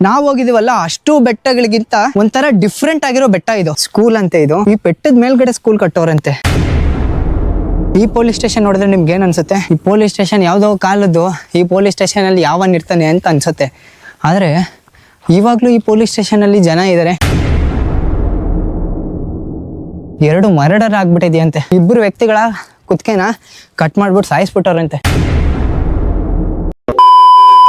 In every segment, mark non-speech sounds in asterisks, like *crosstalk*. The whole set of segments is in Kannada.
ನಾವ್ ಹೋಗಿದೀವಲ್ಲ, ಅಷ್ಟು ಬೆಟ್ಟಗಳಿಗಿಂತ ಒಂಥರ ಡಿಫ್ರೆಂಟ್ ಆಗಿರೋ ಬೆಟ್ಟ ಇದು. ಸ್ಕೂಲ್ ಅಂತೆ ಇದು. ಈ ಬೆಟ್ಟದ ಮೇಲ್ಗಡೆ ಸ್ಕೂಲ್ ಕಟ್ಟೋರಂತೆ. ಈ ಪೊಲೀಸ್ ಸ್ಟೇಷನ್ ನೋಡಿದ್ರೆ ನಿಮ್ಗೆ ಏನ್ ಅನ್ಸುತ್ತೆ? ಈ ಪೊಲೀಸ್ ಸ್ಟೇಷನ್ ಯಾವ್ದೋ ಕಾಲದ್ದು, ಈ ಪೊಲೀಸ್ ಸ್ಟೇಷನ್ ಅಲ್ಲಿ ಯಾವನ್ ಇರ್ತಾನೆ ಅಂತ ಅನ್ಸುತ್ತೆ. ಆದ್ರೆ, ಇವಾಗ್ಲೂ ಈ ಪೊಲೀಸ್ ಸ್ಟೇಷನ್ ಅಲ್ಲಿ ಜನ ಇದಾರೆ. ಎರಡು ಮರ್ಡರ್ ಆಗ್ಬಿಟ್ಟಿದೆಯಂತೆ. ಇಬ್ರು ವ್ಯಕ್ತಿಗಳ ಕುತ್ಕೆನ ಕಟ್ ಮಾಡ್ಬಿಟ್ಟು ಸಾಯಿಸ್ಬಿಟ್ಟವ್ರಂತೆ.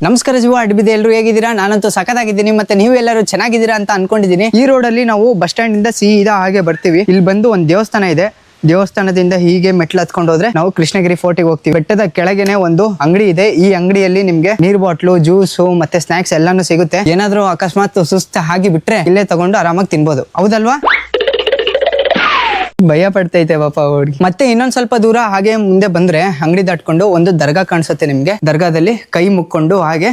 ನಮಸ್ಕಾರ ಜೀವ, ಅಡ್ಬಿದೆ ಎಲ್ಲರೂ ಹೇಗಿದ್ದೀರಾ? ನಾನಂತೂ ಸಖತ್ತಾಗಿದ್ದೀನಿ. ಮತ್ತೆ ನೀವು ಎಲ್ಲರೂ ಚೆನ್ನಾಗಿದ್ದೀರಾ ಅಂತ ಅನ್ಕೊಂಡಿದ್ದೀನಿ. ಈ ರೋಡ್ ಅಲ್ಲಿ ನಾವು ಬಸ್ ಸ್ಟ್ಯಾಂಡ್ ಇಂದ ಸೀದಾ ಹಾಗೆ ಬರ್ತೀವಿ. ಇಲ್ಲಿ ಬಂದು ಒಂದು ದೇವಸ್ಥಾನ ಇದೆ. ದೇವಸ್ಥಾನದಿಂದ ಹೀಗೆ ಮೆಟ್ಲು ಹತ್ಕೊಂಡು ಹೋದ್ರೆ ನಾವು ಕೃಷ್ಣಗಿರಿ ಫೋರ್ಟಿಗೆ ಹೋಗ್ತೀವಿ. ಬೆಟ್ಟದ ಕೆಳಗೆನೆ ಒಂದು ಅಂಗಡಿ ಇದೆ. ಈ ಅಂಗಡಿಯಲ್ಲಿ ನಿಮ್ಗೆ ನೀರ್ ಬಾಟ್ಲು, ಜ್ಯೂಸು, ಮತ್ತೆ ಸ್ನಾಕ್ಸ್ ಎಲ್ಲಾನು ಸಿಗುತ್ತೆ. ಏನಾದ್ರೂ ಅಕಸ್ಮಾತ್ ಸುಸ್ತ ಆಗಿ ಬಿಟ್ರೆ ಇಲ್ಲೇ ತಗೊಂಡು ಆರಾಮಾಗಿ ತಿನ್ಬೋದು. ಹೌದಲ್ವಾ? ಭಯ ಪಡ್ತೈತೆ ಪಾಪ ಹುಡುಗಿ ಮತ್ತೆ ಇನ್ನೊಂದ್ ಸ್ವಲ್ಪ ದೂರ ಹಾಗೆ ಮುಂದೆ ಬಂದ್ರೆ ಅಂಗಡಿ ದಾಟ್ಕೊಂಡು ಒಂದು ದರ್ಗಾ ಕಾಣಿಸುತ್ತೆ ನಿಮ್ಗೆ. ದರ್ಗಾದಲ್ಲಿ ಕೈ ಮುಕ್ಕೊಂಡು ಹಾಗೆ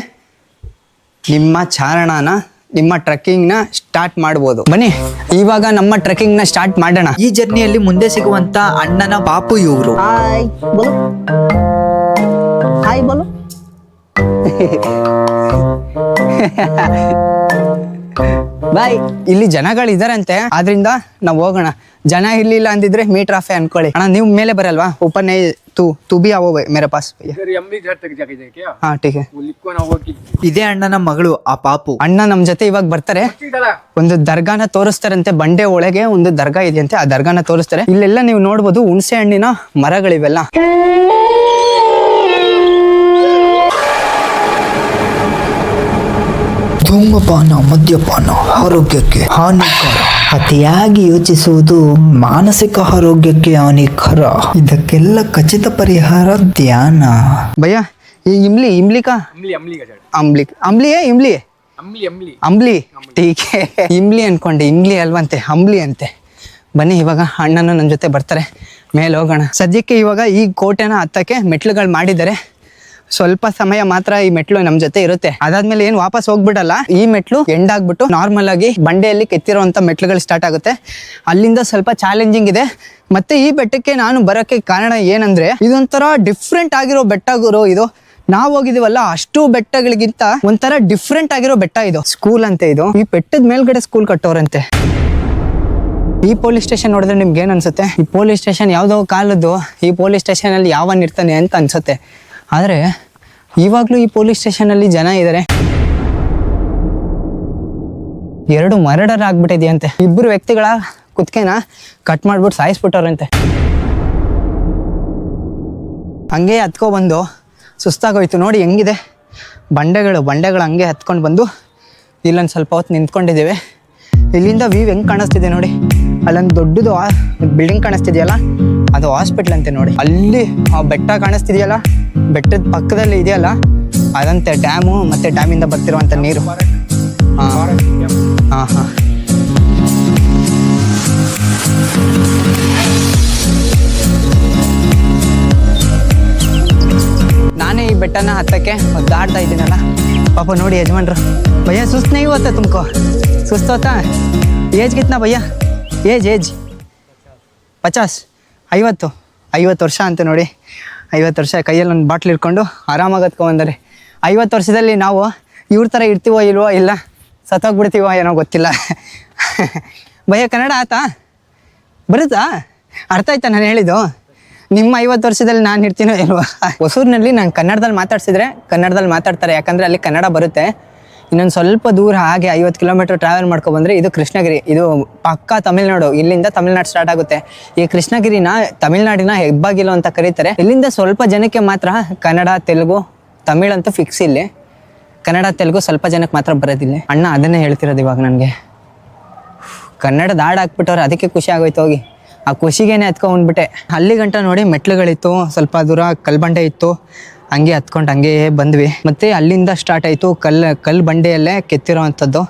ನಿಮ್ಮ ಚಾರಣನ ನಿಮ್ಮ ಟ್ರೆಕ್ಕಿಂಗ್ನ ಸ್ಟಾರ್ಟ್ ಮಾಡಬಹುದು ಬನ್ನಿ ಇವಾಗ ನಮ್ಮ ಟ್ರೆಕ್ಕಿಂಗ್ನ ಸ್ಟಾರ್ಟ್ ಮಾಡೋಣ. ಈ ಜರ್ನಿಯಲ್ಲಿ ಮುಂದೆ ಸಿಗುವಂತ ಅಣ್ಣನ ಬಾಪು ಇವರು. ಹಾಯ್ ಬೋಲು. ಹಾಯ್ ಬೋಲು. *laughs* ಬಾಯ್. ಇಲ್ಲಿ ಜನಗಳು ಇದಾರಂತೆ ಆದ್ರಿಂದ ನಾವು ಹೋಗೋಣ. ಜನ ಇರ್ಲಿಲ್ಲ ಅಂದಿದ್ರೆ ಮೀಟರ್ ಆಫೆ ಅನ್ಕೊಳ್ಳಿ. ಅಣ್ಣ ನೀವು ಮೇಲೆ ಬರಲ್ವಾ? ಓಪನ್ ಐ ತು ಬಿ ಅವೋ ಮೇರೆ ಪಾಸ್ ಹಾ ಟೀಕೆ. ಇದೇ ಅಣ್ಣನ ಮಗಳು ಆ ಪಾಪು. ಅಣ್ಣ ನಮ್ ಜೊತೆ ಇವಾಗ ಬರ್ತಾರೆ. ಒಂದು ದರ್ಗಾನ ತೋರಿಸ್ತಾರಂತೆ ಬಂಡೆ ಒಳಗೆ ಒಂದು ದರ್ಗಾ ಇದೆಯಂತೆ ಆ ದರ್ಗಾನ ತೋರಿಸ್ತಾರೆ. ಇಲ್ಲೆಲ್ಲ ನೀವು ನೋಡ್ಬೋದು ಹುಣಸೆ ಹಣ್ಣಿನ ಮರಗಳಿವೆಲ್ಲ. ಧೂಮಪಾನ ಮದ್ಯಪಾನ ಆರೋಗ್ಯಕ್ಕೆ ಹಾನಿಕರ. ಅತಿಯಾಗಿ ಯೋಚಿಸುವುದು ಮಾನಸಿಕ ಆರೋಗ್ಯಕ್ಕೆ ಹಾನಿಕರ. ಇದಕ್ಕೆಲ್ಲ ಖಚಿತ ಪರಿಹಾರ ಧ್ಯಾನ. ಭಯ ಈ ಇಮ್ಲಿ ಇಮ್ಲಿಕಾ? ಅಂಬ್ಲಿ ಅಂಬ್ಲಿಯೇ ಇಮ್ಲಿ? ಅಂಬ್ಲಿ ಟೀಕೆ ಇಮ್ಲಿ ಅನ್ಕೊಂಡೆ ಇಮ್ಲಿ ಅಲ್ವಂತೆ ಅಂಬ್ಲಿ ಅಂತೆ. ಬನ್ನಿ ಇವಾಗ ಅಣ್ಣನ ನನ್ನ ಜೊತೆ ಬರ್ತಾರೆ. ಮೇಲೆ ಹೋಗೋಣ. ಸದ್ಯಕ್ಕೆ ಇವಾಗ ಈ ಕೋಟೆನ ಹತ್ತಕ್ಕೆ ಮೆಟ್ಲುಗಳು ಮಾಡಿದ್ದಾರೆ. ಸ್ವಲ್ಪ ಸಮಯ ಮಾತ್ರ ಈ ಮೆಟ್ಲು ನಮ್ ಜೊತೆ ಇರುತ್ತೆ. ಅದಾದ್ಮೇಲೆ ಏನ್ ವಾಪಸ್ ಹೋಗ್ಬಿಡಲ್ಲ? ಈ ಮೆಟ್ಲು ಎಂಡ್ ಆಗ್ಬಿಟ್ಟು ನಾರ್ಮಲ್ ಆಗಿ ಬಂಡೆಯಲ್ಲಿ ಕೆತ್ತಿರುವಂತ ಮೆಟ್ಲುಗಳು ಸ್ಟಾರ್ಟ್ ಆಗುತ್ತೆ. ಅಲ್ಲಿಂದ ಸ್ವಲ್ಪ ಚಾಲೆಂಜಿಂಗ್ ಇದೆ. ಮತ್ತೆ ಈ ಬೆಟ್ಟಕ್ಕೆ ನಾನು ಬರೋಕ್ಕೆ ಕಾರಣ ಏನಂದ್ರೆ, ಇದೊಂಥರ ಡಿಫ್ರೆಂಟ್ ಆಗಿರೋ ಬೆಟ್ಟ ಗುರು ಇದು. ನಾವ್ ಹೋಗಿದೀವಲ್ಲ, ಅಷ್ಟು ಬೆಟ್ಟಗಳಿಗಿಂತ ಒಂಥರ ಡಿಫ್ರೆಂಟ್ ಆಗಿರೋ ಬೆಟ್ಟ ಇದು. ಸ್ಕೂಲ್ ಅಂತೆ ಇದು. ಈ ಬೆಟ್ಟದ ಮೇಲ್ಗಡೆ ಸ್ಕೂಲ್ ಕಟ್ಟೋರಂತೆ. ಈ ಪೊಲೀಸ್ ಸ್ಟೇಷನ್ ನೋಡಿದ್ರೆ ನಿಮ್ಗೆ ಏನ್ ಅನ್ಸುತ್ತೆ? ಈ ಪೊಲೀಸ್ ಸ್ಟೇಷನ್ ಯಾವ್ದೋ ಕಾಲದ್ದು, ಈ ಪೊಲೀಸ್ ಸ್ಟೇಷನ್ ಅಲ್ಲಿ ಯಾವನ್ ಇರ್ತಾನೆ ಅಂತ ಅನ್ಸುತ್ತೆ. ಆದ್ರೆ ಇವಾಗಲೂ ಈ ಪೊಲೀಸ್ ಸ್ಟೇಷನಲ್ಲಿ ಜನ ಇದ್ದಾರೆ ಎರಡು ಮರ್ಡರ್ ಆಗ್ಬಿಟ್ಟಿದೆಯಂತೆ ಇಬ್ಬರು ವ್ಯಕ್ತಿಗಳ ಕುತ್ಕೆನ ಕಟ್ ಮಾಡ್ಬಿಟ್ಟು ಸಾಯಿಸ್ಬಿಟ್ಟವ್ರಂತೆ. ಹಂಗೆ ಹತ್ಕೊ ಬಂದು ಸುಸ್ತಾಗೋಯ್ತು. ನೋಡಿ ಹೆಂಗಿದೆ. ಬಂಡೆಗಳು ಬಂಡೆಗಳು ಹಂಗೆ ಹತ್ಕೊಂಡು ಬಂದು ಇಲ್ಲೊಂದು ಸ್ವಲ್ಪ ಹೊತ್ತು ನಿಂತ್ಕೊಂಡಿದ್ದೇವೆ. ಇಲ್ಲಿಂದ ವ್ಯೂ ಹೆಂಗ್ ಕಾಣಿಸ್ತಿದೆ ನೋಡಿ. ಅಲ್ಲೊಂದು ದೊಡ್ಡದು ಬಿಲ್ಡಿಂಗ್ ಕಾಣಿಸ್ತಿದೆಯಲ್ಲ? ಅದು ಹಾಸ್ಪಿಟ್ಲ್ ಅಂತೆ ನೋಡಿ. ಅಲ್ಲಿ, ಆ ಬೆಟ್ಟ ಕಾಣಿಸ್ತಿದೆಯಲ್ಲ? ಬೆಟ್ಟದ ಪಕ್ಕದಲ್ಲಿ ಇದೆಯಲ್ಲ? ಅದಂತೆ ಡ್ಯಾಮು ಮತ್ತು ಡ್ಯಾಮಿಂದ ಬರ್ತಿರುವಂತ ನೀರು. ಹಾಂ. ನಾನೇ ಈ ಬೆಟ್ಟನ ಹತ್ತಕ್ಕೆ ಒದ್ದಾಡ್ತಾ ಇದ್ದೀನಲ್ಲ. ಪಾಪ ನೋಡಿ ಯಜಮಾನ್ರು. ಭಯ ಸುಸ್ತನೇ ಇವತ್ತ ಹೋತ ತುಮಕೋ. ಸುಸ್ತು ಹೋತಾ? ಏಜ್ ಕಿತ್ನಾ ಭಯ್ಯ? Age age. ಪಚಾಸ್. ಐವತ್ತು ಐವತ್ತು ವರ್ಷ ಅಂತ ನೋಡಿ. ಐವತ್ತು ವರ್ಷ ಕೈಯಲ್ಲಿ ಒಂದು ಬಾಟ್ಲ್ ಇಟ್ಕೊಂಡು ಆರಾಮಾಗಿ ಹತ್ಕೊಂಬಂದರೆ ಐವತ್ತು ವರ್ಷದಲ್ಲಿ ನಾವು ಇವ್ರ ಥರ ಇರ್ತೀವೋ ಇಲ್ವೋ ಇಲ್ಲ, ಸತ್ತೋಗ್ಬಿಡ್ತೀವೋ ಏನೋ ಗೊತ್ತಿಲ್ಲ. ಭಯ ಕನ್ನಡ ಆತಾ? ಬರುತ್ತಾ? ಅರ್ಥ ಆಯ್ತಾ ನಾನು ಹೇಳಿದ್ದು? ನಿಮ್ಮ ಐವತ್ತು ವರ್ಷದಲ್ಲಿ ನಾನು ಇರ್ತೀನೋ ಇಲ್ವಾ? ಹೊಸೂರಿನಲ್ಲಿ ನಾನು ಕನ್ನಡದಲ್ಲಿ ಮಾತಾಡ್ಸಿದ್ರೆ ಕನ್ನಡದಲ್ಲಿ ಮಾತಾಡ್ತಾರೆ, ಯಾಕಂದರೆ ಅಲ್ಲಿ ಕನ್ನಡ ಬರುತ್ತೆ. ಇನ್ನೊಂದು ಸ್ವಲ್ಪ ದೂರ ಹಾಗೆ ಐವತ್ತು ಕಿಲೋಮೀಟರ್ ಟ್ರಾವೆಲ್ ಮಾಡ್ಕೊಬಂದ್ರೆ ಇದು ಕೃಷ್ಣಗಿರಿ. ಇದು ಪಕ್ಕಾ ತಮಿಳ್ನಾಡು, ಇಲ್ಲಿಂದ ತಮಿಳ್ನಾಡು ಸ್ಟಾರ್ಟ್ ಆಗುತ್ತೆ. ಈ ಕೃಷ್ಣಗಿರಿನ, ತಮಿಳ್ನಾಡಿನ ಹೆಬ್ಬಾಗಿಲು ಅಂತ ಕರೀತಾರೆ. ಇಲ್ಲಿಂದ ಸ್ವಲ್ಪ ಜನಕ್ಕೆ ಮಾತ್ರ ಕನ್ನಡ, ತೆಲುಗು, ತಮಿಳ್ ಅಂತೂ ಫಿಕ್ಸ್ ಇಲ್ಲಿ. ಕನ್ನಡ, ತೆಲುಗು ಸ್ವಲ್ಪ ಜನಕ್ಕೆ ಮಾತ್ರ ಬರೋದಿಲ್ಲ. ಅಣ್ಣ ಅದನ್ನೇ ಹೇಳ್ತಿರೋದು ಇವಾಗ ನನಗೆ. ಕನ್ನಡದ ಹಾಡು ಹಾಕ್ಬಿಟ್ಟವ್ರೆ, ಅದಕ್ಕೆ ಖುಷಿ ಆಗೋಯ್ತು ಹೋಗಿ. ಆ ಖುಷಿಗೇನೆ ಎತ್ಕೊಂಡ್ಬಿಟ್ಟೆ ಅಲ್ಲಿ ಗಂಟ ನೋಡಿ ಮೆಟ್ಲುಗಳಿತ್ತು, ಸ್ವಲ್ಪ ದೂರ ಕಲ್ಬಂಡೆ ಇತ್ತು. ಹಂಗೆ ಹತ್ಕೊಂಡು ಹಂಗೆ ಬಂದ್ವಿ. ಮತ್ತೆ ಅಲ್ಲಿಂದ ಸ್ಟಾರ್ಟ್ ಆಯಿತು. ಕಲ್ಲು ಕಲ್ ಬಂಡೆಯಲ್ಲೇ ಕೆತ್ತಿರೋ ಅಂಥದ್ದು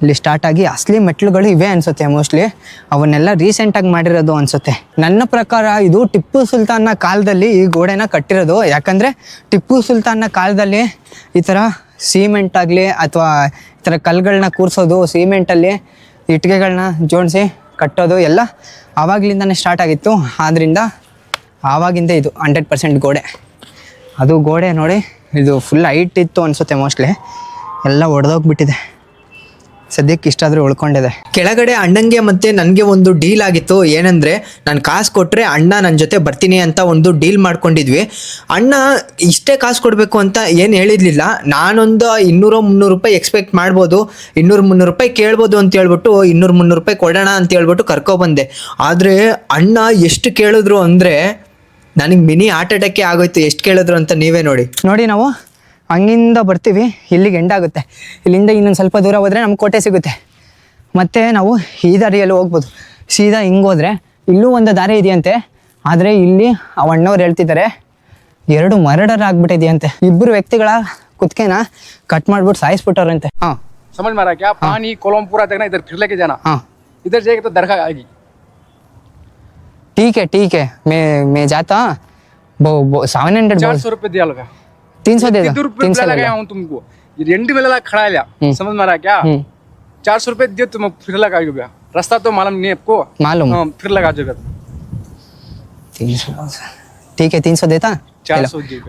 ಇಲ್ಲಿ ಸ್ಟಾರ್ಟ್ ಆಗಿ ಅಸಲಿ ಮೆಟ್ಲುಗಳು ಇವೆ ಅನ್ಸುತ್ತೆ ಮೋಸ್ಟ್ಲಿ ಅವನ್ನೆಲ್ಲ ರೀಸೆಂಟಾಗಿ ಮಾಡಿರೋದು ಅನ್ಸುತ್ತೆ. ನನ್ನ ಪ್ರಕಾರ ಇದು ಟಿಪ್ಪು ಸುಲ್ತಾನ್ನ ಕಾಲದಲ್ಲಿ ಈ ಗೋಡೆನ ಕಟ್ಟಿರೋದು. ಯಾಕಂದರೆ ಟಿಪ್ಪು ಸುಲ್ತಾನ್ನ ಕಾಲದಲ್ಲಿ ಈ ಥರ ಸಿಮೆಂಟ್ ಆಗಲಿ ಅಥವಾ ಈ ಥರ ಕಲ್ಗಳನ್ನ ಕೂರಿಸೋದು ಸಿಮೆಂಟಲ್ಲಿ ಇಟ್ಟಿಗೆಗಳನ್ನ ಜೋಡಿಸಿ ಕಟ್ಟೋದು ಎಲ್ಲ ಆವಾಗಲಿಂದನೇ ಸ್ಟಾರ್ಟ್ ಆಗಿತ್ತು. ಆದ್ದರಿಂದ ಆವಾಗಿಂದ ಇದು ಹಂಡ್ರೆಡ್ ಪರ್ಸೆಂಟ್ ಗೋಡೆ. ಅದು ಗೋಡೆ ನೋಡಿ, ಇದು ಫುಲ್ ಹೈಟ್ ಇತ್ತು ಅನಿಸುತ್ತೆ ಮೋಸ್ಟ್ಲಿ ಎಲ್ಲ ಒಡೆದೋಗ್ಬಿಟ್ಟಿದೆ. ಸದ್ಯಕ್ಕೆ ಇಷ್ಟಾದರೂ ಉಳ್ಕೊಂಡಿದೆ. ಕೆಳಗಡೆ ಅಣ್ಣಂಗೆ ಮತ್ತೆ ನನಗೆ ಒಂದು ಡೀಲ್ ಆಗಿತ್ತು. ಏನಂದರೆ, ನಾನು ಕಾಸು ಕೊಟ್ಟರೆ ಅಣ್ಣ ನನ್ನ ಜೊತೆ ಬರ್ತೀನಿ ಅಂತ ಒಂದು ಡೀಲ್ ಮಾಡ್ಕೊಂಡಿದ್ವಿ. ಅಣ್ಣ ಇಷ್ಟೇ ಕಾಸು ಕೊಡಬೇಕು ಅಂತ ಏನು ಹೇಳಿರಲಿಲ್ಲ. ನಾನೊಂದು ಇನ್ನೂರು ಮುನ್ನೂರು ರೂಪಾಯಿ ಎಕ್ಸ್ಪೆಕ್ಟ್ ಮಾಡ್ಬೋದು. ಇನ್ನೂರು ಮುನ್ನೂರು ರೂಪಾಯಿ ಕೇಳ್ಬೋದು ಅಂತ ಹೇಳ್ಬಿಟ್ಟು ಇನ್ನೂರು ಮುನ್ನೂರು ರೂಪಾಯಿ ಕೊಡೋಣ ಅಂತ ಹೇಳ್ಬಿಟ್ಟು ಕರ್ಕೊಬಂದೆ ಆದರೆ ಅಣ್ಣ ಎಷ್ಟು ಕೇಳಿದ್ರು ಅಂದರೆ ನನಗೆ ಮಿನಿ ಹಾರ್ಟ್ ಅಟ್ಯಾಕೆ ಆಗೋಯ್ತು ಎಷ್ಟು ಕೇಳಿದ್ರು ಅಂತ ನೀವೇ ನೋಡಿ ನೋಡಿ ನಾವು ಹಂಗಿಂದ ಬರ್ತೀವಿ ಇಲ್ಲಿಗೆ ಎಂಡ್ ಆಗುತ್ತೆ ಇಲ್ಲಿಂದ ಇನ್ನೊಂದು ಸ್ವಲ್ಪ ದೂರ ಹೋದರೆ ನಮ್ಗೆ ಕೋಟೆ ಸಿಗುತ್ತೆ ಮತ್ತು ನಾವು ಈ ದಾರಿಯಲ್ಲಿ ಹೋಗ್ಬೋದು ಸೀದಾ ಹಿಂಗೆ ಹೋದರೆ ಇಲ್ಲೂ ಒಂದು ದಾರಿ ಇದೆಯಂತೆ ಆದರೆ ಇಲ್ಲಿ ಆ ಅಣ್ಣವ್ರು ಹೇಳ್ತಿದ್ದಾರೆ ಎರಡು ಮರ್ಡರ್ ಆಗ್ಬಿಟ್ಟಿದೆಯಂತೆ ಇಬ್ಬರು ವ್ಯಕ್ತಿಗಳ ಕುತ್ಕೆನ ಕಟ್ ಮಾಡ್ಬಿಟ್ಟು ಸಾಯಿಸ್ಬಿಟ್ಟವ್ರಂತೆ ಹಾಂ समझ में आ रहा है क्या पानी कोलम पूरा देखना इधर फिर लेके जाना ಹಾಂ इधर जाएगा तो दरगाह आएगी ठीक है ठीक है। मैं मैं जाता वो सेवन हंड्रेड चार सौ रुपये दिया लगा। तीन सौ दे दो तीन सौ ले लगाया हूँ तुमको? ये रेंट में लगा खड़ा लिया। हम्म। समझ में आ रहा क्या? हम्म, चार सौ रुपये दियो तुम फिर लगा भैया रास्ता तो मालूम नहीं आपको? मालूम। हाँ, फिर लगा जाएगा तीन सौ ठीक है तीन सौ देता।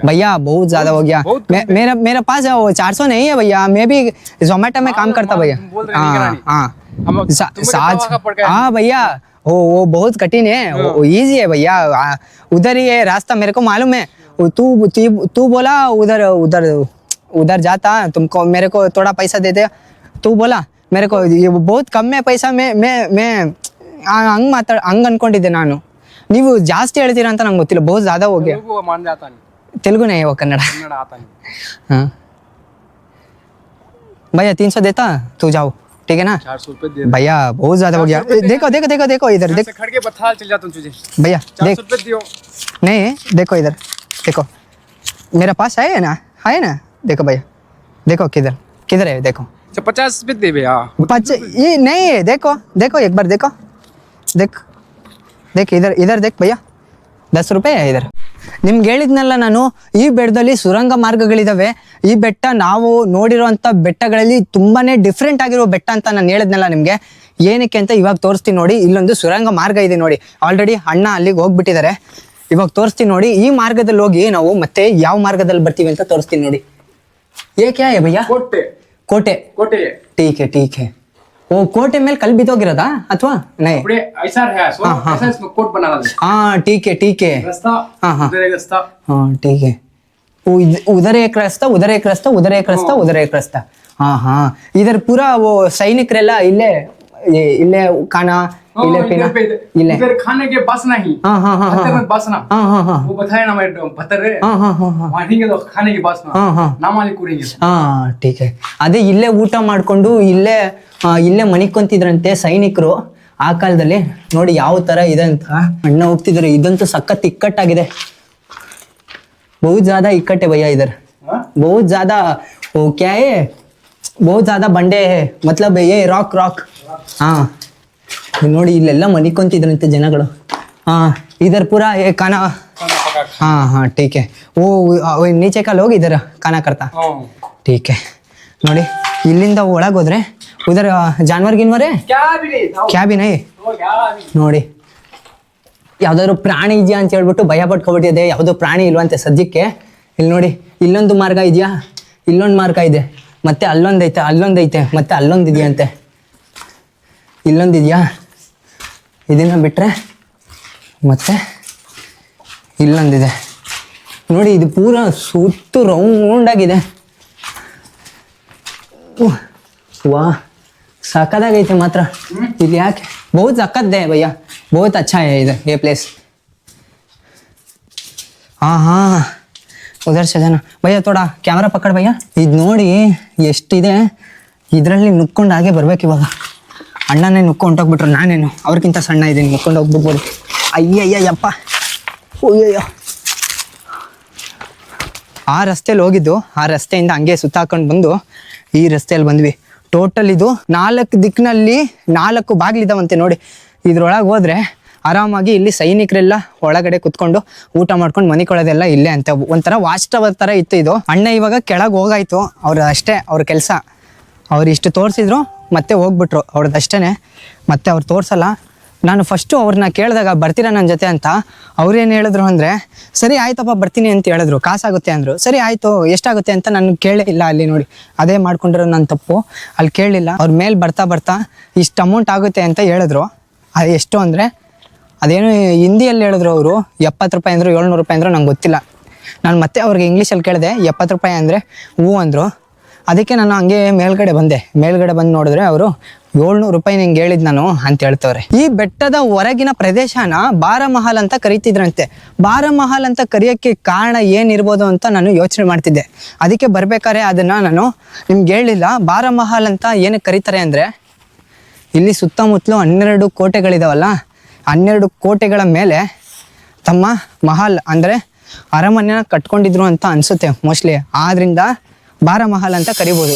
भैया बहुत ज़्यादा हो गया। मेरा मेरा पास है वो चार सौ नहीं है भैया। मैं भी जोमेटो में काम करता भैया। हैं, साज गया है। हाँ भैया। वो वो बहुत कठिन है वो इजी है भैया आ, उधर ही है रास्ता मेरे को मालूम है वो तू तू तू बोला उधर उधर उधर जाता तुमको मेरे को थोड़ा पैसा दे दे तू बोला मेरे को ये बहुत ಕಮ್ है पैसा मैं मैं मैं ಹಂಗೆ ಮಾತಾಡ ಹಂಗೆ ಅನ್ಕೊಂಡಿದ್ದೆ ನಾನು ನೀವು ಜಾಸ್ತಿ ಹೇಳ್ತೀರಾ ಅಂತ ನಂಗೆ ಗೊತ್ತಿಲ್ಲ ಬಹುತ್ ಜ್ಯಾದಾ ಹೋಗಿ वो मान जाता नहीं तेलुगु नहीं है वो कन्नड़ कन्नड़ ठीक है ना? चार सौ रुपए भैया बहुत ज़्यादा हो गया। देखो देखो देखो देखो इधर देख। खड़ के पथाल चल जाता तुझे। भैया देख। दियो। नहीं देखो इधर देखो। मेरा पास है ना? आए ना? देखो भैया देखो किधर किधर है देखो। अच्छा, पचास रुपये दे भैया। ये नहीं है देखो देखो एक बार देखो। देख देख इधर इधर देख भैया। दस रुपये है इधर। ನಿಮ್ಗೆ ಹೇಳಿದ್ನಲ್ಲ ನಾನು ಈ ಬೆಟ್ಟದಲ್ಲಿ ಸುರಂಗ ಮಾರ್ಗಗಳಿದಾವೆ. ಈ ಬೆಟ್ಟ ನಾವು ನೋಡಿರುವಂಥ ಬೆಟ್ಟಗಳಲ್ಲಿ ತುಂಬಾನೇ ಡಿಫ್ರೆಂಟ್ ಆಗಿರೋ ಬೆಟ್ಟ ಅಂತ ನಾನು ಹೇಳಿದ್ನಲ್ಲ ನಿಮಗೆ. ಏನಕ್ಕೆ ಅಂತ ಇವಾಗ ತೋರಿಸ್ತೀನಿ ನೋಡಿ ಇಲ್ಲೊಂದು ಸುರಂಗ ಮಾರ್ಗ ಇದೆ ನೋಡಿ. ಆಲ್ರೆಡಿ ಅಣ್ಣ ಅಲ್ಲಿಗೆ ಹೋಗ್ಬಿಟ್ಟಿದ್ದಾರೆ. ಇವಾಗ ತೋರಿಸ್ತೀನಿ ನೋಡಿ ಈ ಮಾರ್ಗದಲ್ಲಿ ಹೋಗಿ ನಾವು ಮತ್ತೆ ಯಾವ ಮಾರ್ಗದಲ್ಲಿ ಬರ್ತೀವಿ ಅಂತ ತೋರಿಸ್ತೀನಿ ನೋಡಿ. ಏಕೆ ಭಯ್ಯ ಕೋಟೆ. ಕೋಟೆ. ಕೋಟೆ ಟೀಕೆ ಟೀಕೆ. है ठीक है वो ಕೋಟೆ ಮೇಲೆ ಕಲ್ ಬಿದ್ದೋಗಿರೋದಾ ಅಥವಾ नहीं अपने ऐसा है सो हाँ, हाँ, ऐसा इसमें कोट बना दे हाँ ठीक है ठीक है रास्ता हाँ, हाँ। उधर एक रास्ता हाँ ठीक है वो इध- उधर एक रास्ता उधर एक रास्ता उधर एक रास्ता उधर एक रास्ता हाँ हाँ इधर पूरा वो ಸೈನಿಕರೆಲ್ಲ ಇಲ್ಲೇ ये- ಇಲ್ಲೇ ಕಾನ हाँ, ಇಲ್ಲೇ इधर ಪಿನ पे इधर- ಇಲ್ಲೇ इधर खाने के बस नहीं हाँ हाँ हाँ भत्तर हाँ में बस ना हाँ हाँ हाँ वो बताया ना मैं भत्तर है हाँ हाँ हाँ हाँ वहाँ ठीक है तो खाने की बस ना हाँ हाँ नामाली कूरेंगे ಹಾ ಟೀಕ್ ಹೈ ಅದೇ ಇಲ್ಲೇ ಊಟ ಮಾಡ್ಕೊಂಡು ಇಲ್ಲೇ ಆ, ಇಲ್ಲೇ ಮನಿಕೊಂತಿದ್ರಂತೆ ಸೈನಿಕರು ಆ ಕಾಲದಲ್ಲಿ ನೋಡಿ ಯಾವ ತರ ಇದೆ ಅಂತ ಅಣ್ಣ ಹೋಗ್ತಿದ್ದಾರೆ ಇದಂತೂ ಸಖತ್ ಇಕ್ಕಟ್ಟಾಗಿದೆ बहुत ज्यादा इकट्ठ है भैया इधर हाँ? बहुत ज्यादा वो क्या है बहुत ज्यादा ಬಂಡೆ है मतलब ये ರಾಕ್ ರಾಕ್ ಹಾ. ನೋಡಿ ಇಲ್ಲೆಲ್ಲ ಮನಿಕೊಂತಿದ್ರಂತೆ ಜನಗಳು. ಹಾ ಇದರ್ ಪುರ ಏ ಕಾನ ಹಾ ಹಾ ಟೀಕೆ. ಓ ನೀಚೆ ಕಾಲ್ ಹೋಗಿ ಇದರ ಕಾನ ಕರ್ತಾ. ಟೀಕೆ. ನೋಡಿ ಇಲ್ಲಿಂದ ಒಳಗೋದ್ರೆ ಉದರ ಜಾನ್ವರ್ ಗಿನ್ವರೇ ಕ್ಯಾಬಿನ ನೋಡಿ. ಯಾವ್ದಾದ್ರು ಪ್ರಾಣಿ ಇದೆಯಾ ಅಂತ ಹೇಳ್ಬಿಟ್ಟು ಭಯ ಪಟ್ಕೊಬಿಟ್ಟಿದೆ. ಯಾವುದೋ ಪ್ರಾಣಿ ಇಲ್ವಂತೆ ಸದ್ಯಕ್ಕೆ. ಇಲ್ಲಿ ನೋಡಿ ಇಲ್ಲೊಂದು ಮಾರ್ಗ ಇದೆಯಾ? ಇಲ್ಲೊಂದು ಮಾರ್ಗ ಇದೆ. ಮತ್ತೆ ಅಲ್ಲೊಂದೈತೆ ಅಲ್ಲೊಂದೈತೆ ಮತ್ತೆ ಅಲ್ಲೊಂದು ಇದೆಯಂತೆ ಇಲ್ಲೊಂದಿದೆಯಾ? ಇದನ್ನು ಬಿಟ್ಟರೆ ಮತ್ತು ಇಲ್ಲೊಂದಿದೆ. ನೋಡಿ, ಇದು ಪೂರ ಸುತ್ತು ರೌಂಡಾಗಿದೆ ವಾ, ಸಖತ್ತಾಗೈತೆ ಮಾತ್ರ. ಇಲ್ಲಿ ಯಾಕೆ? ಬಹುತ್ ಸಖದ್ದೆ ಭಯ್ಯ. ಬಹುತ್ ಅಚ್ಚಾ ಇದೆ ये ಪ್ಲೇಸ್ ಹಾಂ ಹಾಂ ಉದರ್ ಜನ ಭಯ್ಯ, ತೋಡ ಕ್ಯಾಮ್ರಾ ಪಕ್ಕಡ ಭಯ್ಯ. ಇದು ನೋಡಿ ಎಷ್ಟಿದೆ. ಇದರಲ್ಲಿ ನುಕ್ಕೊಂಡು ಹಾಗೆ ಬರ್ಬೇಕು ಇವಾಗ ಅಣ್ಣನೇ ನುಕ್ಕೊಂಡು ಹೋಗ್ಬಿಟ್ರು ನಾನೇನು? ಅವ್ರಿಗಿಂತ ಸಣ್ಣ ಇದ್ದೀನಿ, ನುಕ್ಕೊಂಡು ಹೋಗ್ಬಿಡ್ಬೋದು. ಅಯ್ಯಯ್ಯ ಯಪ್ಪ ಅಯ್ಯಯ್ಯ ಆ ರಸ್ತೆಯಲ್ಲಿ ಹೋಗಿದ್ದು, ಆ ರಸ್ತೆಯಿಂದ ಹಂಗೆ ಸುತ್ತಾಕೊಂಡು ಬಂದು ಈ ರಸ್ತೆಯಲ್ಲಿ ಬಂದ್ವಿ. ಟೋಟಲ್ ಇದು ನಾಲ್ಕು ದಿಕ್ಕಿನಲ್ಲಿ ನಾಲ್ಕು ಬಾಗಿಲಿದಾವಂತೆ ನೋಡಿ. ಇದ್ರೊಳಗೆ ಹೋದ್ರೆ ಆರಾಮಾಗಿ ಇಲ್ಲಿ ಸೈನಿಕರೆಲ್ಲ ಒಳಗಡೆ ಕುತ್ಕೊಂಡು ಊಟ ಮಾಡ್ಕೊಂಡು ಮನಿಕೊಳ್ಳೋದೆಲ್ಲ ಇಲ್ಲೇ ಅಂತ. ಒಂಥರ ವಾಚ್ ಟವರ್ ಥರ ಇತ್ತು ಇದು. ಅಣ್ಣ ಇವಾಗ ಕೆಳಗೆ ಹೋಗಾಯ್ತು. ಅವ್ರು ಅಷ್ಟೇ, ಅವ್ರ ಕೆಲಸ. ಅವ್ರು ಇಷ್ಟು ತೋರಿಸಿದ್ರು ಮತ್ತೆ ಹೋಗ್ಬಿಟ್ರು ಅವ್ರದ್ದು ಅಷ್ಟೇ ಮತ್ತೆ ಅವ್ರು ತೋರಿಸಲ್ಲ. ನಾನು ಫಸ್ಟು ಅವ್ರನ್ನ ಕೇಳಿದಾಗ ಬರ್ತೀರಾ ನನ್ನ ಜೊತೆ ಅಂತ ಅವ್ರೇನು ಹೇಳಿದ್ರು ಅಂದರೆ, ಸರಿ ಆಯ್ತಪ್ಪ, ಬರ್ತೀನಿ ಅಂತ ಹೇಳಿದ್ರು. ಕಾಸಾಗುತ್ತೆ ಅಂದರು. ಸರಿ ಆಯಿತು, ಎಷ್ಟಾಗುತ್ತೆ ಅಂತ ನಾನು ಕೇಳೇ ಇಲ್ಲ ಅಲ್ಲಿ ನೋಡಿ. ಅದೇ ಮಾಡ್ಕೊಂಡಿರೋ ನನ್ನ ತಪ್ಪು. ಅಲ್ಲಿ ಕೇಳಲಿಲ್ಲ ಅವ್ರ ಮೇಲೆ ಬರ್ತಾ ಬರ್ತಾ ಇಷ್ಟು ಅಮೌಂಟ್ ಆಗುತ್ತೆ ಅಂತ ಹೇಳಿದ್ರು. ಅದು ಎಷ್ಟು ಅಂದರೆ, ಅದೇನು ಹಿಂದಿಯಲ್ಲಿ ಹೇಳಿದ್ರು ಅವರು, ಎಪ್ಪತ್ತು ರೂಪಾಯಿ ಅಂದರು, ಏಳ್ನೂರು ರೂಪಾಯಿ ಅಂದರು ನಂಗೆ ಗೊತ್ತಿಲ್ಲ. ನಾನು ಮತ್ತೆ ಅವ್ರಿಗೆ ಇಂಗ್ಲೀಷಲ್ಲಿ ಕೇಳಿದೆ, ಎಪ್ಪತ್ತು ರೂಪಾಯಿ ಅಂದರೆ ಹ್ಞೂ ಅಂದರು. ಅದಕ್ಕೆ ನಾನು ಹಂಗೆ ಮೇಲ್ಗಡೆ ಬಂದೆ. ಮೇಲ್ಗಡೆ ಬಂದು ನೋಡಿದ್ರೆ ಅವರು ಏಳ್ನೂರು ರೂಪಾಯಿ ನಿಂಗೆ ಹೇಳಿದ್ ನಾನು ಅಂತ ಹೇಳ್ತವ್ರೆ. ಈ ಬೆಟ್ಟದ ಹೊರಗಿನ ಪ್ರದೇಶನ ಬಾರಮಹಲ್ ಅಂತ ಕರಿತಿದ್ರಂತೆ. ಬಾರಮಹಲ್ ಅಂತ ಕರೆಯೋಕ್ಕೆ ಕಾರಣ ಏನಿರ್ಬೋದು ಅಂತ ನಾನು ಯೋಚನೆ ಮಾಡ್ತಿದ್ದೆ. ಅದಕ್ಕೆ ಬರ್ಬೇಕಾದ್ರೆ ಅದನ್ನು ನಾನು ನಿಮ್ಗೆ ಹೇಳಿಲ್ಲ, ಬಾರಮಹಲ್ ಅಂತ ಏನಕ್ಕೆ ಕರೀತಾರೆ ಅಂದರೆ ಇಲ್ಲಿ ಸುತ್ತಮುತ್ತಲು ಹನ್ನೆರಡು ಕೋಟೆಗಳಿದಾವಲ್ಲ, ಹನ್ನೆರಡು ಕೋಟೆಗಳ ಮೇಲೆ ತಮ್ಮ ಮಹಲ್ ಅಂದರೆ ಅರಮನೆನ ಕಟ್ಕೊಂಡಿದ್ರು ಅಂತ ಅನಿಸುತ್ತೆ ಮೋಸ್ಟ್ಲಿ. ಆದ್ರಿಂದ ಬಾರ ಮಹಲ್ ಅಂತ ಕರಿಬೋದು.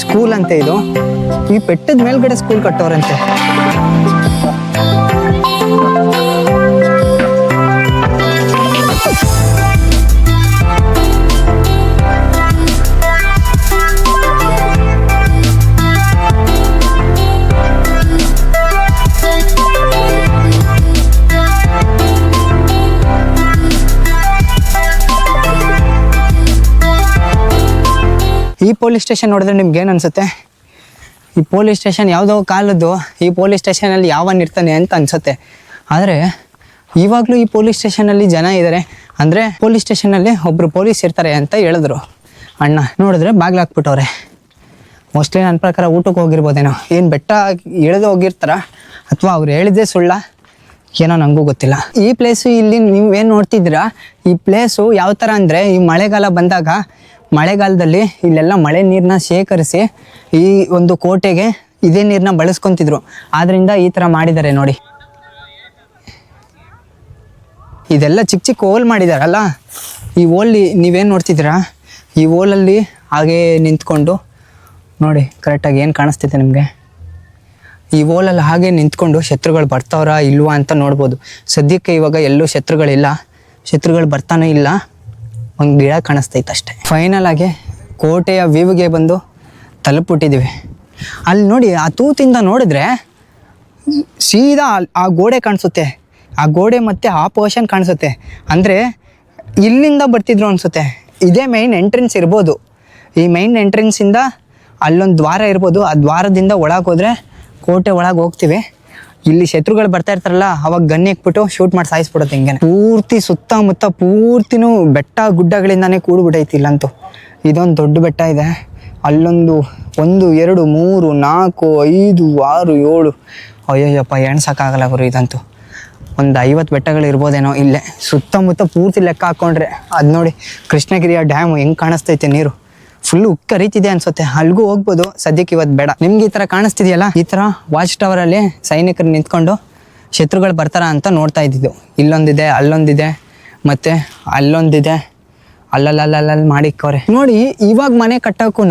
ಸ್ಕೂಲ್ ಅಂತೆ ಇದು? ಈ ಪೆಟ್ಟದ ಮೇಲ್ಗಡೆ ಸ್ಕೂಲ್ ಕಟ್ಟೋರಂತೆ. ಈ ಪೊಲೀಸ್ ಸ್ಟೇಷನ್ ನೋಡಿದ್ರೆ ನಿಮ್ಗೆ ಏನು ಅನ್ಸುತ್ತೆ? ಈ ಪೊಲೀಸ್ ಸ್ಟೇಷನ್ ಯಾವುದೋ ಕಾಲದ್ದು, ಈ ಪೊಲೀಸ್ ಸ್ಟೇಷನಲ್ಲಿ ಯಾವನ್ ಇರ್ತಾನೆ ಅಂತ ಅನ್ಸುತ್ತೆ. ಆದರೆ, ಇವಾಗಲೂ ಈ ಪೊಲೀಸ್ ಸ್ಟೇಷನಲ್ಲಿ ಜನ ಇದ್ದಾರೆ ಅಂದರೆ ಪೊಲೀಸ್ ಸ್ಟೇಷನಲ್ಲಿ ಒಬ್ಬರು ಪೊಲೀಸ್ ಇರ್ತಾರೆ ಅಂತ ಹೇಳಿದ್ರು. ಅಣ್ಣ, ನೋಡಿದ್ರೆ ಬಾಗ್ಲು ಹಾಕ್ಬಿಟ್ಟವ್ರೆ. ಮೋಸ್ಟ್ಲಿ ನನ್ನ ಪ್ರಕಾರ ಊಟಕ್ಕೆ ಹೋಗಿರ್ಬೋದೇನೋ. ಏನು ಬೆಟ್ಟ ಎಳೆದು ಹೋಗಿರ್ತಾರ? ಅಥವಾ ಅವ್ರು ಹೇಳಿದ್ದೆ ಸುಳ್ಳ? ಏನೋ ನನಗೂ ಗೊತ್ತಿಲ್ಲ. ಈ ಪ್ಲೇಸು ಇಲ್ಲಿ ನೀವು ಏನು ನೋಡ್ತಿದ್ದೀರಾ? ಈ ಪ್ಲೇಸು ಯಾವ ಥರ ಅಂದರೆ, ಈ ಮಳೆಗಾಲ ಬಂದಾಗ ಮಳೆಗಾಲದಲ್ಲಿ ಇಲ್ಲೆಲ್ಲ ಮಳೆ ನೀರನ್ನ ಶೇಖರಿಸಿ ಈ ಒಂದು ಕೋಟೆಗೆ ಇದೇ ನೀರನ್ನ ಬಳಸ್ಕೊತಿದ್ರು. ಆದ್ರಿಂದ ಈ ಥರ ಮಾಡಿದ್ದಾರೆ ನೋಡಿ. ಇದೆಲ್ಲ ಚಿಕ್ಕ ಚಿಕ್ಕ ಹೋಲ್ ಮಾಡಿದಾರಲ್ಲ? ಈ ಹೋಲ್ ನೀವೇನು ನೋಡ್ತಿದ್ದೀರಾ? ಈ ಓಲಲ್ಲಿ ಹಾಗೇ ನಿಂತ್ಕೊಂಡು ನೋಡಿ ಕರೆಕ್ಟಾಗಿ ಏನು ಕಾಣಿಸ್ತಿದೆ ನಿಮಗೆ? ಈ ಓಲಲ್ಲಿ ಹಾಗೆ ನಿಂತ್ಕೊಂಡು ಶತ್ರುಗಳು ಬರ್ತಾವ್ರಾ ಇಲ್ವಾ ಅಂತ ನೋಡ್ಬೋದು. ಸದ್ಯಕ್ಕೆ ಇವಾಗ ಎಲ್ಲೂ ಶತ್ರುಗಳಿಲ್ಲ. ಶತ್ರುಗಳು ಬರ್ತಾನೆ ಇಲ್ಲ. ಒಂದು ಗಿಡ ಕಾಣಿಸ್ತೈತೆ ಅಷ್ಟೇ. ಫೈನಲ್ ಆಗಿ ಕೋಟೆಯ ವ್ಯೂವ್ಗೆ ಬಂದು ತಲುಪಿಬಿಟ್ಟಿದ್ದೀವಿ ಅಲ್ಲಿ ನೋಡಿ, ಆ ತೂತಿಂದ ನೋಡಿದ್ರೆ ಸೀದಾ ಆ ಗೋಡೆ ಕಾಣಿಸುತ್ತೆ. ಆ ಗೋಡೆ ಮತ್ತು ಆ ಪೋರ್ಷನ್ ಕಾಣಿಸುತ್ತೆ. ಅಂದರೆ ಇಲ್ಲಿಂದ ಬರ್ತಿದ್ರು ಅನಿಸುತ್ತೆ. ಇದೇ ಮೈನ್ ಎಂಟ್ರೆನ್ಸ್ ಇರ್ಬೋದು. ಈ ಮೈನ್ ಎಂಟ್ರೆನ್ಸಿಂದ ಅಲ್ಲೊಂದು ದ್ವಾರ ಇರ್ಬೋದು. ಆ ದ್ವಾರದಿಂದ ಒಳಗೆ ಹೋದರೆ ಕೋಟೆ ಒಳಗೆ ಹೋಗ್ತೀವಿ. ಇಲ್ಲಿ ಶತ್ರುಗಳು ಬರ್ತಾ ಇರ್ತಾರಲ್ಲ, ಅವಾಗ ಗನ್ ಇಕ್ಬಿಟ್ಟು ಶೂಟ್ ಮಾಡಿ ಸಾಯಿಸ್ಬಿಡುತ್ತೆ ಹಿಂಗೆ ಪೂರ್ತಿ ಸುತ್ತಮುತ್ತ ಪೂರ್ತಿನೂ ಬೆಟ್ಟ ಗುಡ್ಡಗಳಿಂದಾನೇ ಕೂಡ್ಬಿಟ್ಟೈತಿ ಇಲ್ಲಂತೂ ಇದೊಂದು ದೊಡ್ಡ ಬೆಟ್ಟ ಇದೆ. ಅಲ್ಲೊಂದು ಒಂದು, ಎರಡು, ಮೂರು, ನಾಲ್ಕು, ಐದು, ಆರು, ಏಳು. ಅಯ್ಯಯ್ಯಪ್ಪ, ಎಣ್ಸಕ್ಕಾಗಲ್ಲ ಗುರು ಇದಂತೂ. ಒಂದು ಐವತ್ತು ಬೆಟ್ಟಗಳು ಇರ್ಬೋದೇನೋ ಇಲ್ಲೇ. ಸುತ್ತಮುತ್ತ ಪೂರ್ತಿ ಲೆಕ್ಕ ಹಾಕ್ಕೊಂಡ್ರೆ ಅದು ನೋಡಿ ಕೃಷ್ಣಗಿರಿಯ ಡ್ಯಾಮ್ ಹೆಂಗೆ ಕಾಣಿಸ್ತೈತೆ ನೀರು. ಫುಲ್ ಉಕ್ಕ ಹರಿತಿದೆ ಅನ್ಸುತ್ತೆ. ಅಲ್ಗೂ ಹೋಗ್ಬೋದು. ಸದ್ಯಕ್ಕೆ ಇವತ್ತು ಬೇಡ. ನಿಮ್ಗೆ ಈ ತರ ಕಾಣಿಸ್ತಿದೆಯಲ್ಲ? ಈ ತರ ವಾಚ್ ಟವರ್ ಅಲ್ಲಿ ಸೈನಿಕರು ನಿಂತ್ಕೊಂಡು ಶತ್ರುಗಳು ಬರ್ತಾರ ಅಂತ ನೋಡ್ತಾ ಇದ್ದಿದ್ದು. ಇಲ್ಲೊಂದಿದೆ, ಅಲ್ಲೊಂದಿದೆ, ಮತ್ತೆ ಅಲ್ಲೊಂದಿದೆ. ಅಲ್ಲಲ್ಲಲ್ಲಲ್ಲಿ ಮಾಡಿಕ್ಕವ್ರೆ ನೋಡಿ, ಇವಾಗ ಮನೆ ಕಟ್ಟೋಕ್ಕೂ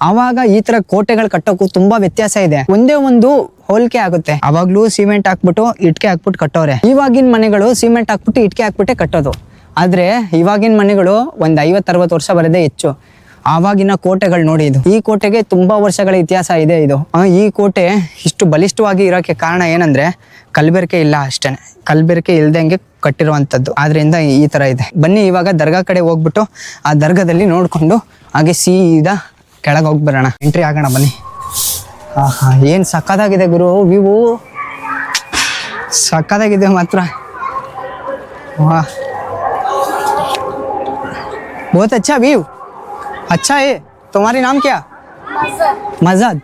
ಅವಾಗ ಈ ತರ ಕೋಟೆಗಳು ಕಟ್ಟೋಕ್ಕೂ ತುಂಬಾ ವ್ಯತ್ಯಾಸ ಇದೆ. ಒಂದೇ ಒಂದು ಹೋಲಿಕೆ ಆಗುತ್ತೆ. ಅವಾಗ್ಲೂ ಸಿಮೆಂಟ್ ಹಾಕ್ಬಿಟ್ಟು ಇಟ್ಕೆ ಹಾಕ್ಬಿಟ್ಟು ಕಟ್ಟೋರೆ. ಇವಾಗಿನ ಮನೆಗಳು ಸಿಮೆಂಟ್ ಹಾಕ್ಬಿಟ್ಟು ಇಟ್ಕೆ ಹಾಕ್ಬಿಟ್ಟೆ ಕಟ್ಟೋದು. ಆದ್ರೆ ಇವಾಗಿನ ಮನೆಗಳು ಒಂದ್ ಐವತ್ತರವತ್ತು ವರ್ಷ ಬರದೇ ಹೆಚ್ಚು. ಆವಾಗಿನ ಕೋಟೆಗಳು ನೋಡಿ ಇದು. ಈ ಕೋಟೆಗೆ ತುಂಬಾ ವರ್ಷಗಳ ಇತಿಹಾಸ ಇದೆ ಇದು. ಈ ಕೋಟೆ ಇಷ್ಟು ಬಲಿಷ್ಠವಾಗಿ ಇರೋಕೆ ಕಾರಣ ಏನಂದ್ರೆ ಕಲ್ಬೆರಕೆ ಇಲ್ಲ ಅಷ್ಟೇನೆ ಕಲ್ಬೆರಕೆ ಇಲ್ದಂಗೆ ಕಟ್ಟಿರುವಂತದ್ದು ಆದ್ರಿಂದ ಈ ತರ ಇದೆ. ಬನ್ನಿ ಇವಾಗ ದರ್ಗಾ ಕಡೆ ಹೋಗ್ಬಿಟ್ಟು ಆ ದರ್ಗಾದಲ್ಲಿ ನೋಡ್ಕೊಂಡು ಹಾಗೆ ಸೀದಾ ಕೆಳಗೆ ಹೋಗ್ಬರೋಣ ಎಂಟ್ರಿ ಆಗೋಣ ಬನ್ನಿ. ಹಾ ಹಾ ಏನು ಸಕ್ಕದಾಗಿದೆ ಗುರು ವಿವು ಸಕ್ಕದಾಗಿದೆ ಮಾತ್ರ. ಬಹುತ್ ಅಚ್ಚಾ ವ್ಯೂ. अच्छा है तुम्हारी नाम क्या मजाद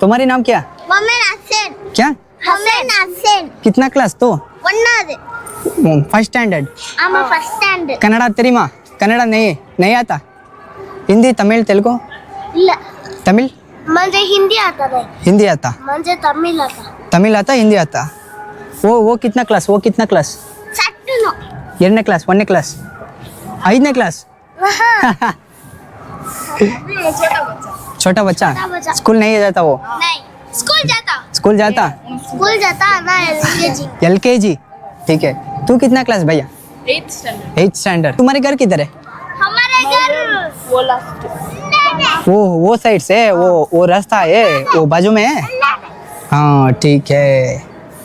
तुम्हारी नाम क्या ಮಮ್ಮಿ ಹಸೇನ್ क्या ಹಸೇನ್ ಹಸೇನ್ कितना क्लास तो ಒನ್ನದು फर्स्ट स्टैंडर्ड ಅಮ್ಮ ಫಸ್ಟ್ ಸ್ಟ್ಯಾಂಡ್ कन्नड़ा तेरी माँ कन्नड़ा नहीं नहीं आता हिंदी तमिल तेलुगु ಇಲ್ಲ तमिल ಮಂಜೆ ಹಿಂದಿ ಆಗ್ತದೆ हिंदी आता ಮಂಜೆ ತಮಿಳ್ ಆತ तमिल आता हिंदी आता वो वो कितना क्लास वो कितना क्लास ಸಟ್ಟನು ಎರಡನೇ ಕ್ಲಾಸ್ ಒಂದನೇ ಕ್ಲಾಸ್ ಐದನೇ ಕ್ಲಾಸ್ छोटा बच्चा? स्कूल नहीं जाता वो? स्कूल जाता। स्कूल जाता? स्कूल जाता ना एलकेजी। एल के जी ठीक है। तू कितना क्लास भैया? एट स्टैंडर्ड स्टैंडर्ड तुम्हारे घर किधर है? हमारे घर वो लास्ट वो वो साइड से वो वो रास्ता है वो बाजू में है? हाँ ठीक है।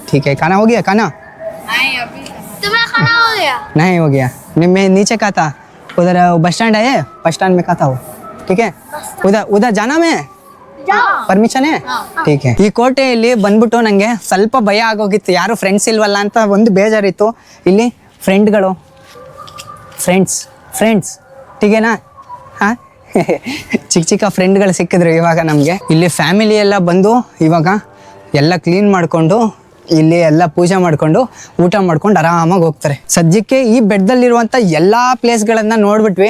ठीक है। खाना हो गया? खाना? नहीं अभी तुम्हें खाना हो गया? नहीं हो गया। नहीं मैं नीचे का था। उधर बस स्टैंड है? बस स्टैंड में खाता हूँ। ठीक है उधर उधर जाना मैं जाओ ಪರ್ಮಿಷನ್ ಟೀಕೆ ಈ ಕೋಟೆಯಲ್ಲಿ ಬಂದ್ಬಿಟ್ಟು ನನಗೆ ಸ್ವಲ್ಪ ಭಯ ಆಗೋಗಿತ್ತು ಯಾರು ಫ್ರೆಂಡ್ಸ್ ಇಲ್ವಲ್ಲ ಅಂತ ಒಂದು ಬೇಜಾರಿತ್ತು ಇಲ್ಲಿ ಫ್ರೆಂಡ್ಗಳು ಫ್ರೆಂಡ್ಸ್ ಫ್ರೆಂಡ್ಸ್ ಟೀಕೆನಾ ಹಾಂ ಚಿಕ್ಕ ಚಿಕ್ಕ ಫ್ರೆಂಡ್ಗಳು ಸಿಕ್ಕಿದ್ರು ಇವಾಗ ನಮಗೆ ಇಲ್ಲಿ ಫ್ಯಾಮಿಲಿ ಎಲ್ಲ ಬಂದು ಇವಾಗ ಎಲ್ಲ ಕ್ಲೀನ್ ಮಾಡಿಕೊಂಡು ಇಲ್ಲಿ ಎಲ್ಲ ಪೂಜೆ ಮಾಡಿಕೊಂಡು ಊಟ ಮಾಡ್ಕೊಂಡು ಆರಾಮಾಗಿ ಹೋಗ್ತಾರೆ ಸದ್ಯಕ್ಕೆ ಈ ಬೆಟ್ಟದಲ್ಲಿರುವಂಥ ಎಲ್ಲ ಪ್ಲೇಸ್ಗಳನ್ನು ನೋಡ್ಬಿಟ್ವಿ